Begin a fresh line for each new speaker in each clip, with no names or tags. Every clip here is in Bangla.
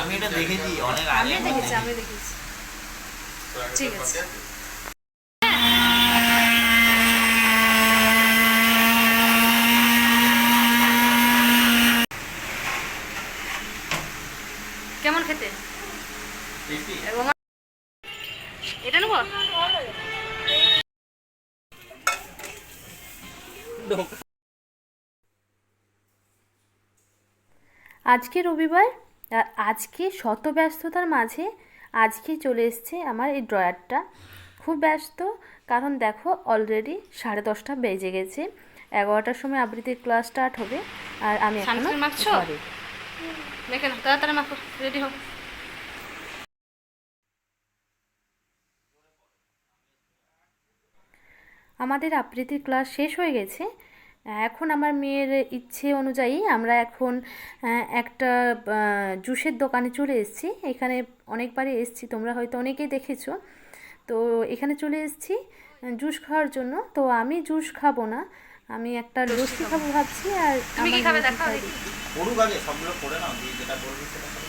আমি এটা দেখেছি অনেক আগে।
আমি দেখেছি আমি দেখেছি। ঠিক আছে। কেমন খেতে? এটা নেব? আজকে রবিবার আর আজকে শত ব্যস্ততার মাঝে আজকে চলে এসছে আমার এই ড্রয়ারটা। খুব ব্যস্ত কারণ দেখো অলরেডি সাড়ে দশটা বেজে গেছে এগারোটার সময় আবৃত্তির ক্লাস স্টার্ট হবে আর আমি
এখনও তাড়াতাড়ি মাখো রেডি হোক
আমাদের আবৃত্তির ক্লাস শেষ হয়ে গেছে এখন আমার মেয়ের ইচ্ছে অনুযায়ী আমরা এখন একটা জুসের দোকানে চলে এসেছি। এখানে অনেকবারই এসেছি তোমরা হয়তো অনেকেই দেখেছ। তো এখানে চলে এসেছি জুস খাওয়ার জন্য। তো আমি জুস খাব না আমি একটা লস্যি খাব। ভাবছি আর
তুমি কি খাবে? দেখাও দেখি।
আগে সবগুলো পড়ে নাও দিয়ে যেটা বলবি সেটা করো।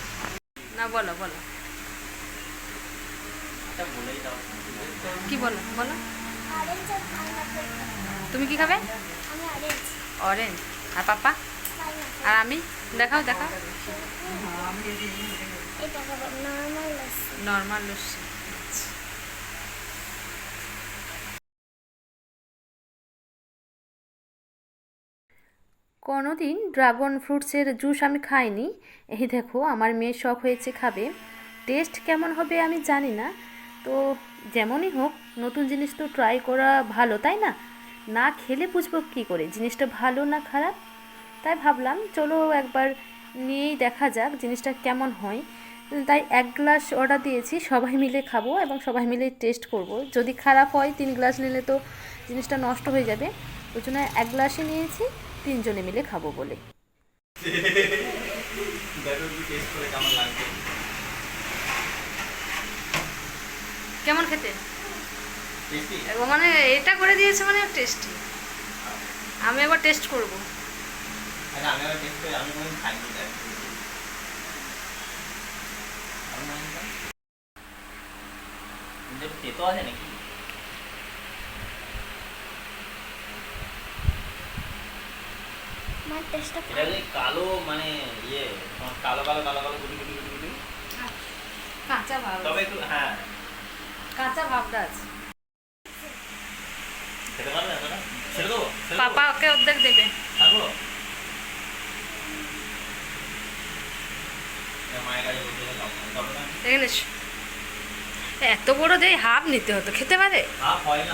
না বলো বলো।
এটা
কি বলো বলো। তুমি কি খাবে?
অরেঞ্জ
অরেঞ্জ আর পাপা? আর আমি? দেখাও দেখাও।
এটা নর্মাল লস্যি।
লস্যি
কোনোদিন ড্রাগন ফ্রুটসের জুস আমি খাইনি। এই দেখো, আমার মেয়ের শখ হয়েছে খাবে। টেস্ট কেমন হবে আমি জানি না। তো যেমনই হোক, নতুন জিনিস তো ট্রাই করা ভালো, তাই না? না খেলে বুঝব কী করে, জিনিসটা ভালো না খারাপ? তাই ভাবলাম, চলো একবার নিয়েই দেখা যাক জিনিসটা কেমন হয়। তাই এক গ্লাস অর্ডার দিয়েছি, সবাই মিলে খাব এবং সবাই মিলে টেস্ট করব। যদি খারাপ হয়, তিন গ্লাস নিলে তো জিনিসটা নষ্ট হয়ে যাবে। ওই জন্য এক গ্লাসই নিয়েছি। তিনজনে মিলে খাব বলে।
দেখো কি টেস্ট করে কেমন
খেতে মানে এটা করে দিয়েছে মানে টেস্টি আমি একবার টেস্ট করব।
আচ্ছা আমি আবার টেস্ট করি আমি কোনোদিন খাইনি এটা আমি খাইনি এটা। কিন্তু একটু তেতো আছে নাকি
আমার টেস্টটা
এটা ওই কালো মানে ইয়ে কালো কালো কালো কালো গুটি গুটি গুটি
কাঁচা ভাব
তবে একটু হ্যাঁ।
কাঁচা ভাবটা আছে।
খেতে পারবে এতটা ছেড়ে দেবো? দেবো?
পাপাকে অর্ধেক দেবে।
থাকব? না।
এত বড় দেয় হাফ নিতে হতো। খেতে পারে?
হাফ হয় না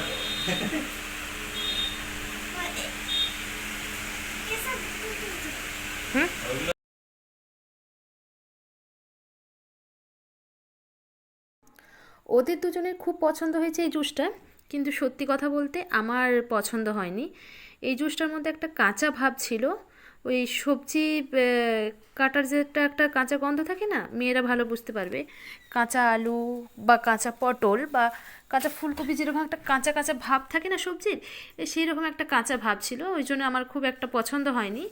ওদের দুজনের খুব পছন্দ হয়েছে এই জুসটা, কিন্তু সত্যি কথা বলতে আমার পছন্দ হয়নি। এই জুসটার মধ্যে একটা কাঁচা ভাব ছিল ওই সবজি কাটার যে একটা একটা কাঁচা গন্ধ থাকে না মেয়েরা ভালো বুঝতে পারবে। কাঁচা আলু বা কাঁচা পটল বা কাঁচা ফুলকপি যেরকম একটা কাঁচা কাঁচা ভাব থাকে না সবজির সেই রকম একটা কাঁচা ভাব ছিল। ওই জন্য আমার খুব একটা পছন্দ হয়নি।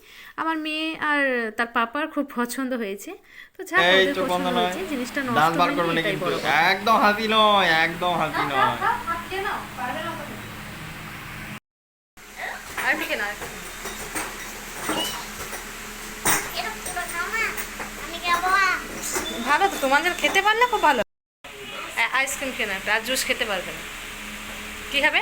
আমার মেয়ে আর তার পাপার খুব পছন্দ হয়েছে। তো যা পছন্দ হয়েছে জিনিসটা নষ্ট
বার
হয়নি এটাই বড় কথা।
একদম হাতি নয় একদম হাতি নয়।
আর ঠিক না
এটা পুরো খাও না আমি খাব না।
ভালো তো তোমাদের খেতে পারলে খুব ভালো। আইসক্রিম খেয়ে না আর জুস খেতে পারবে না। কি
হবে?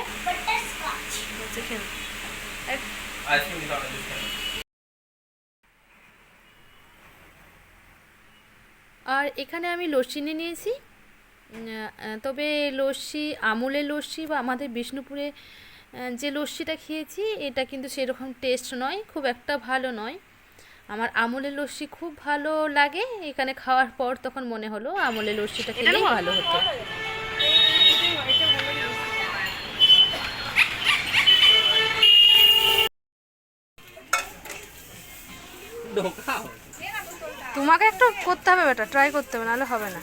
আর এখানে আমি লস্যি নিয়ে নিয়েছি। তবে লস্যি আমুলের লস্যি বা আমাদের বিষ্ণুপুরে যে লস্যিটা খেয়েছি এটা কিন্তু সেরকম টেস্ট নয় খুব একটা ভালো নয়। আমার আমলের লস্যি খুব ভালো লাগে। এখানে খাওয়ার পর তখন মনে হলো আমলের লস্যিটা খেলেই ভালো হতো।
তোমাকে একটু করতে হবে বেটা ট্রাই করতে হবে নাহলে হবে না।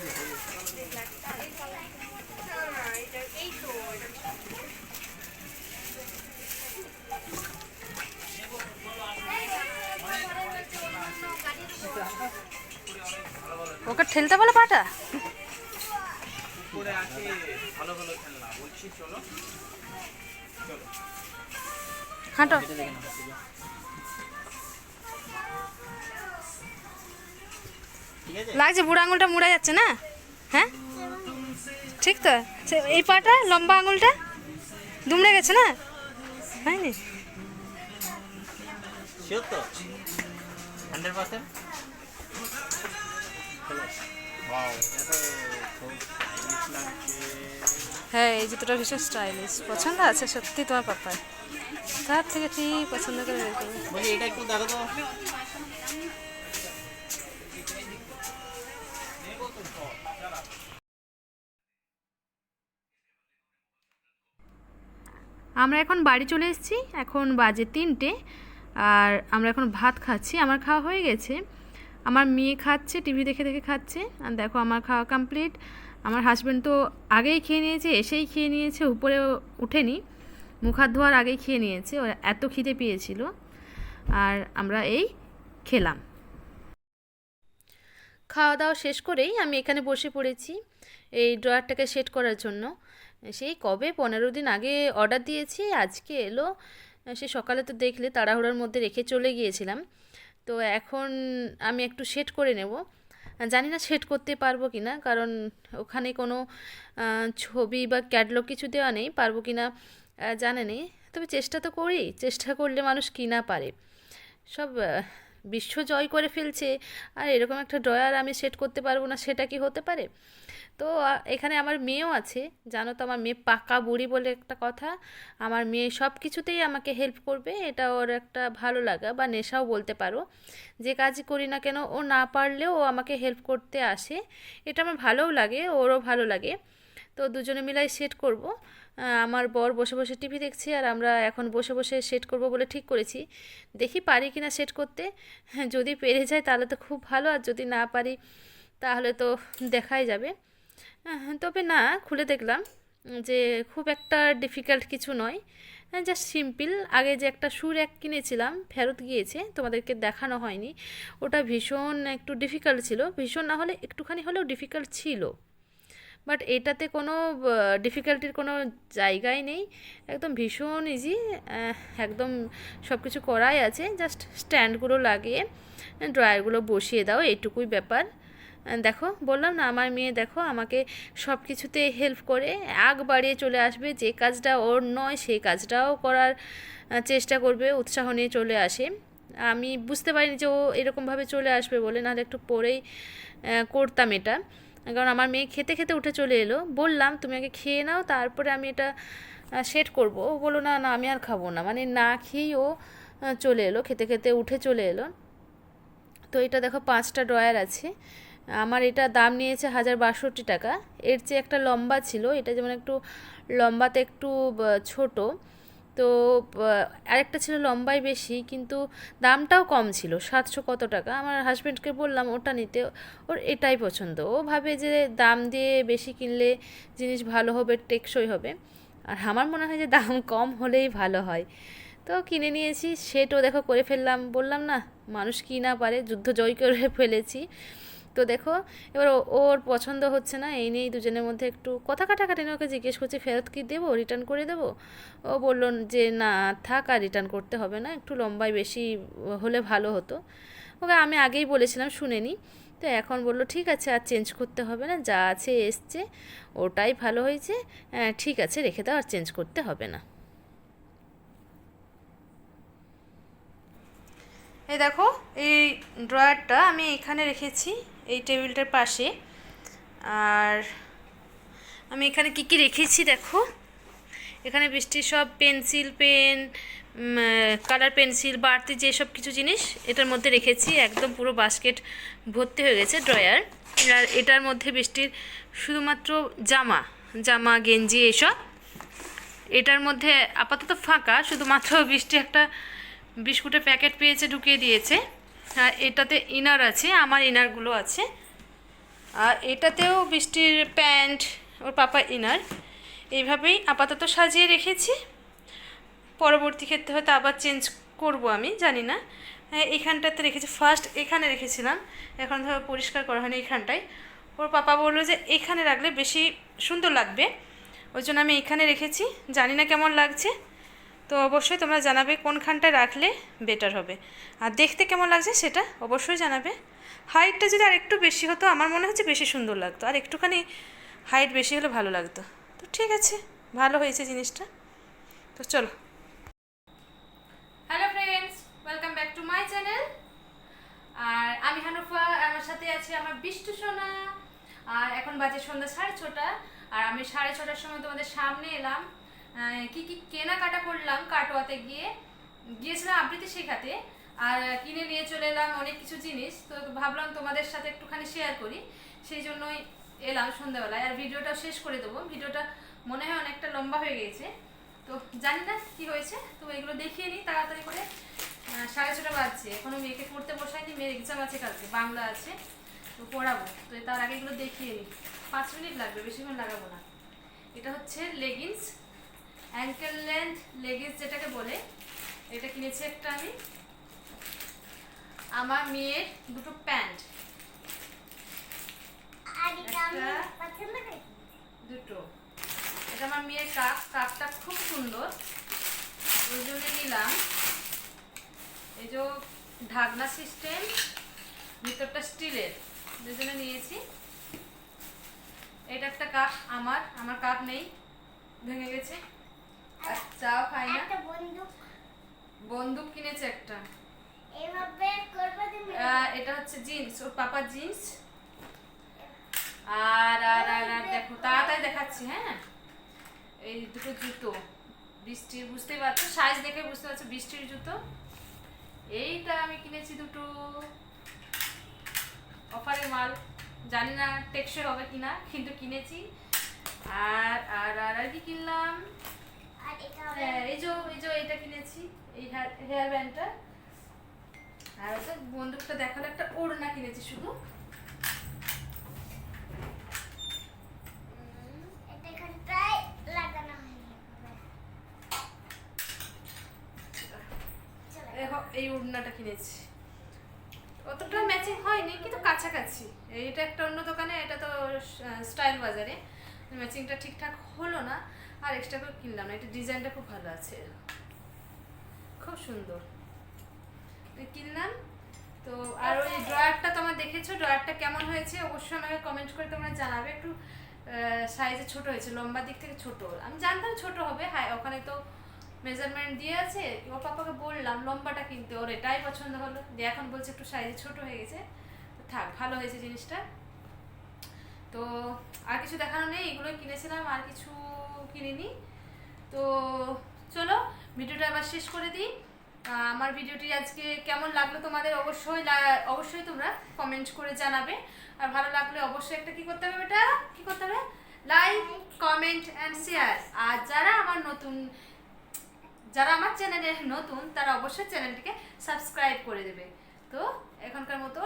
ওকে ঠেলতে বলো পাটা। হাঁটো। লাগছে বুড়ো আঙুলটা মুড়া যাচ্ছে না? হ্যাঁ? ঠিক তো? এই পাটা লম্বা আঙুলটা? দুমড়ে গেছে না? হয়নি?
তো? Hundred percent?
হ্যাঁ এই জুতোটা ভীষণ স্টাইলিশ পছন্দ আছে সত্যি তোমার পাপার তার থেকে ঠিক পছন্দ করে বের করবে
এটা একটু দেখো তো।
আমরা এখন বাড়ি চলে এসেছি এখন বাজে তিনটে আর আমরা এখন ভাত খাচ্ছি। আমার খাওয়া হয়ে গেছে। আমার মেয়ে খাচ্ছে, টিভি দেখে দেখে খাচ্ছে আর দেখো আমার খাওয়া কমপ্লিট আমার হাজব্যান্ড তো আগেই খেয়ে নিয়েছে, এসেই খেয়ে নিয়েছে, উপরে উঠেনি। মুখ হাত ধোয়ার আগেই খেয়ে নিয়েছে ওর এত খিদে পেয়েছিল। আর আমরা এই খেলাম। খাওয়া দাওয়া শেষ করেই আমি এখানে বসে পড়েছি এই ড্রয়ারটাকে সেট করার জন্য। সেই কবে? পনেরো দিন আগে অর্ডার দিয়েছি, আজকে এলো। সে সকালে তো দেখলে তাড়াহুড়োর মধ্যে রেখে চলে গিয়েছিলাম। তো এখন আমি একটু সেট করে নেব। জানি না সেট করতে পারব কি না, কারণ ওখানে কোনো ছবি বা ক্যাটলগ কিছু দেওয়া নেই, পারব কি না জানে নেই। তবে চেষ্টা তো করি, চেষ্টা করলে মানুষ কি না পারে। সব বিশ্ব জয় করে ফেলছে, আর এরকম একটা ড্রয়ার আমি সেট করতে পারব না, সেটা কি হতে পারে? তো এখানে আমার মেয়েও আছে। জানো তো, আমার মেয়ে পাকা বুড়ি বলে একটা কথা। আমার মেয়ে সব কিছুতেই আমাকে হেল্প করবে, এটা ওর একটা ভালো লাগা বা নেশাও বলতে পারো। যে কাজই করি না কেন, ও না পারলেও ও আমাকে হেল্প করতে আসে। এটা আমার ভালোও লাগে, ওরও ভালো লাগে। তো দুজনে মিলাই সেট করব। আমার বর বসে বসে টিভি দেখছি, আর আমরা এখন বসে বসে সেট করব বলে ঠিক করেছি। দেখি পারি কি না সেট করতে। হ্যাঁ যদি পেরে যায় তাহলে তো খুব ভালো, আর যদি না পারি তাহলে তো দেখাই যাবে। তবে না, খুলে দেখলাম যে খুব একটা ডিফিকাল্ট কিছু নয়। জাস্ট সিম্পল আগে যে একটা সুর এক কিনেছিলাম, ফেরত গিয়েছে, তোমাদেরকে দেখানো হয়নি। ওটা ভীষণ একটু ডিফিকাল্ট ছিল। ভীষণ না হলে একটুখানি হলেও ডিফিকাল্ট ছিল। বাট এটাতে কোনো ডিফিকাল্টির কোনো জায়গাই নেই। একদম ভীষণ ইজি একদম সব কিছু করাই আছে। জাস্ট স্ট্যান্ডগুলো লাগিয়ে ড্রয়ারগুলো বসিয়ে দাও, এইটুকুই ব্যাপার। দেখো, বললাম না, আমার মেয়ে দেখো, আমাকে সব কিছুতে হেল্প করে, আগ বাড়িয়ে চলে আসবে, যে কাজটা ওর নয়, সেই কাজটাও করার চেষ্টা করবে, উৎসাহ নিয়ে চলে আসে। আমি বুঝতে পারিনি যে ও এরকমভাবে চলে আসবে বলে, নাহলে একটু পরেই করতাম এটা। কারণ আমার মেয়ে খেতে খেতে উঠে চলে এলো। বললাম, তুমি আগে খেয়ে নাও, তারপরে আমি এটা সেট করব। ও বলল, না না, আমি আর খাব না। মানে না খেয়েই ও চলে এলো, খেতে খেতে উঠে চলে এলো। তো এটা দেখো, পাঁচটা ড্রয়ার আছে। আমার এটা দাম নিয়েছে হাজার বাষট্টি টাকা। এর চেয়ে একটা লম্বা ছিল, এটা যেমন একটু লম্বাতে একটু ছোট। তো আরেকটা ছিল লম্বাই বেশি, কিন্তু দামটাও কম ছিল, সাতশো কত টাকা। আমার হাজব্যান্ডকে বললাম, ওটা নিতে, ওর এটাই পছন্দ। ও ভাবে যে দাম দিয়ে বেশি কিনলে জিনিস ভালো হবে, টেকসই হবে। আর আমার মনে হয় যে দাম কম হলেই ভালো হয়। তো কিনে নিয়েছি, সেটও দেখো করে ফেললাম। বললাম, না, মানুষ কি না পারে, যুদ্ধ জয় করে ফেলেছি। তো দেখো এবার ওর পছন্দ হচ্ছে না এই নিয়েই দুজনের মধ্যে একটু কথা কাটাকাটি ওকে জিজ্ঞেস করছি ফেরত কি দেবো? রিটার্ন করে দেবো? ও বলল যে না থাক আর রিটার্ন করতে হবে না একটু লম্বায় বেশি হলে ভালো হতো। ওকে আমি আগেই বলেছিলাম শুনেনি তো এখন বলল ঠিক আছে আর চেঞ্জ করতে হবে না যা আছে এসছে ওটাই ভালো হয়েছে আহ, ঠিক আছে রেখে দাও আর চেঞ্জ করতে হবে না।
এই দেখো এই ড্রয়ারটা আমি এখানে রেখেছি। এই টেবিলটার পাশে। আর আমি এখানে কি কি রেখেছি দেখো? এখানে বৃষ্টির সব পেন্সিল, পেন কালার পেন্সিল, বাড়তি যেসব কিছু জিনিস এটার মধ্যে রেখেছি। একদম পুরো বাস্কেট ভর্তি হয়ে গেছে ড্রয়ার। আর এটার মধ্যে বৃষ্টির শুধুমাত্র জামা জামা, গেঞ্জি এসব। এটার মধ্যে আপাতত ফাঁকা, শুধুমাত্র বৃষ্টি একটা বিস্কুটের প্যাকেট পেয়েছে, ঢুকিয়ে দিয়েছে। আর এটাতে ইনার আছে আমার ইনারগুলো আছে। আর এটাতেও বৃষ্টির প্যান্ট ওর পাপা ইনার এইভাবেই আপাতত সাজিয়ে রেখেছি। পরবর্তী ক্ষেত্রে হয়তো আবার চেঞ্জ করব আমি জানি না। হ্যাঁ, এইখানটাতে রেখেছি। ফার্স্ট এখানে রেখেছিলাম এখন ধরো পরিষ্কার করা হয়নি এইখানটায়। ওর পাপা বলল যে এখানে রাখলে বেশি সুন্দর লাগবে। ওই জন্য আমি এখানে রেখেছি। জানি না কেমন লাগছে। তো অবশ্যই তোমরা জানাবে কোনখানটায় রাখলে বেটার হবে। আর দেখতে কেমন লাগছে সেটা অবশ্যই জানাবে। হাইটটা যদি আর একটু বেশি হতো, আমার মনে হচ্ছে বেশি সুন্দর লাগতো। আর একটুখানি হাইট বেশি হলে ভালো লাগতো। তো ঠিক আছে, ভালো হয়েছে জিনিসটা। তো চলো। Hello friends welcome back to my channel আর আমি হানুফা, আমার সাথে আছে আমার বিষ্টু সোনা। আর এখন বাজে সন্ধ্যা সাড়ে ছটা। আর আমি সাড়ে ছটার সময় তোমাদের সামনে এলাম। কি কি কেনাকাটা করলাম কাটোয়াতে গিয়ে, গিয়েছিলাম আবৃত্তি শেখাতে, আর কিনে নিয়ে চলে এলাম অনেক কিছু জিনিস, তো ভাবলাম তোমাদের সাথে একটুখানি শেয়ার করি, সেই জন্যই এলাম সন্ধ্যাবেলায়, আর ভিডিওটা শেষ করে দেবো, ভিডিওটা মনে হয় অনেকটা লম্বা হয়ে গিয়েছে, তো জানি না কি হয়েছে, তো এগুলো দেখিয়ে নিই তাড়াতাড়ি করে সাড়ে ছটা বাজছে, এখনও মেয়েকে পড়তে বসাইনি মেয়ের এক্সাম আছে কালকে, বাংলা আছে, তো পড়াবো, তো তার আগে এগুলো দেখিয়ে নিই, পাঁচ মিনিট লাগবে, বেশিক্ষণ লাগাবো না, এটা হচ্ছে লেগিংস অ্যাঙ্কেল লেন্থ লেগিংস যেটাকে বলে এটা কিনেছি একটা আমি। আমার মেয়ের দুটো প্যান্ট। দুটো। এটা আমার মেয়ের কাপ কাপটা খুব সুন্দর। ওই জন্য নিলাম। এই যে ঢাকনা সিস্টেম ভিতরটা স্টিলের। ওই জন্য নিয়েছি। এটা একটা কাপ আমার আমার কাপ নেই। ভেঙে গেছে। আর খাই না?
একটা বন্দুক।
বন্দুক কিনেছে একটা।
এইভাবে করবে তুমি।
এটা হচ্ছে জিন্স ওর পাপার জিন্স। আর আর আর আর দেখো তাড়াতাড়ি দেখাচ্ছি হ্যাঁ? এই দুটো জুতো বৃষ্টির বুঝতেই পারছ? সাইজ দেখে বুঝতে পারছ বৃষ্টির জুতো। এইটা আমি কিনেছি দুটো। অফারে মাল জানি না টেকসই হবে কিনা কিন্তু কিনেছি। আর আর আর আর কি কিনলাম? হ্যাঁ এই যে এই যে এটা কিনেছি এই হেয়ার ব্যান্ডটা আর ওটা বন্দুকটা দেখালে একটা ওড়না কিনেছি শুধু। এই ওড়নাটা কিনেছি। অতটা ম্যাচিং হয়নি কিন্তু কাছাকাছি। এইটা একটা অন্য দোকানে এটা তো স্টাইল বাজারে। ম্যাচিংটা ঠিকঠাক হলো না। আর এক্সট্রা করে কিনলাম না, এটা ডিজাইনটা খুব ভালো আছে। খুব সুন্দর। কিনলাম। তো আর ওই ড্রয়ারটা তোমরা দেখেছ, ড্রয়ারটা কেমন হয়েছে? অবশ্যই আমাকে কমেন্ট করে তোমরা জানাবে। একটু সাইজে ছোট হয়েছে, লম্বা দিক থেকে ছোট। আমি জানতাম ছোট হবে। হ্যাঁ ওখানে তো মেজারমেন্ট দিয়ে আছে। ওর পাপাকে বললাম, লম্বাটা কিনতে। ওর এটাই পছন্দ হলো। দিয়ে এখন বলছে একটু সাইজে ছোট হয়ে গেছে। থাক, ভালো হয়েছে জিনিসটা। তো আর কিছু দেখানো নেই, এগুলোই কিনেছিলাম, আর কিছু কিনিনি। তো চলো, ভিডিওটা আবার শেষ করে দিই। আমার ভিডিওটি আজকে কেমন লাগল তোমাদের অবশ্যই অবশ্যই তোমরা কমেন্ট করে জানাবে। আর ভালো লাগলে অবশ্যই একটা কি করতে হবে এটা কি করতে হবে? লাইক কমেন্ট অ্যান্ড শেয়ার আর যারা আমার নতুন, যারা আমার চ্যানেলে নতুন, তারা অবশ্যই চ্যানেলটিকে সাবস্ক্রাইব করে দেবে। তো এখনকার মতো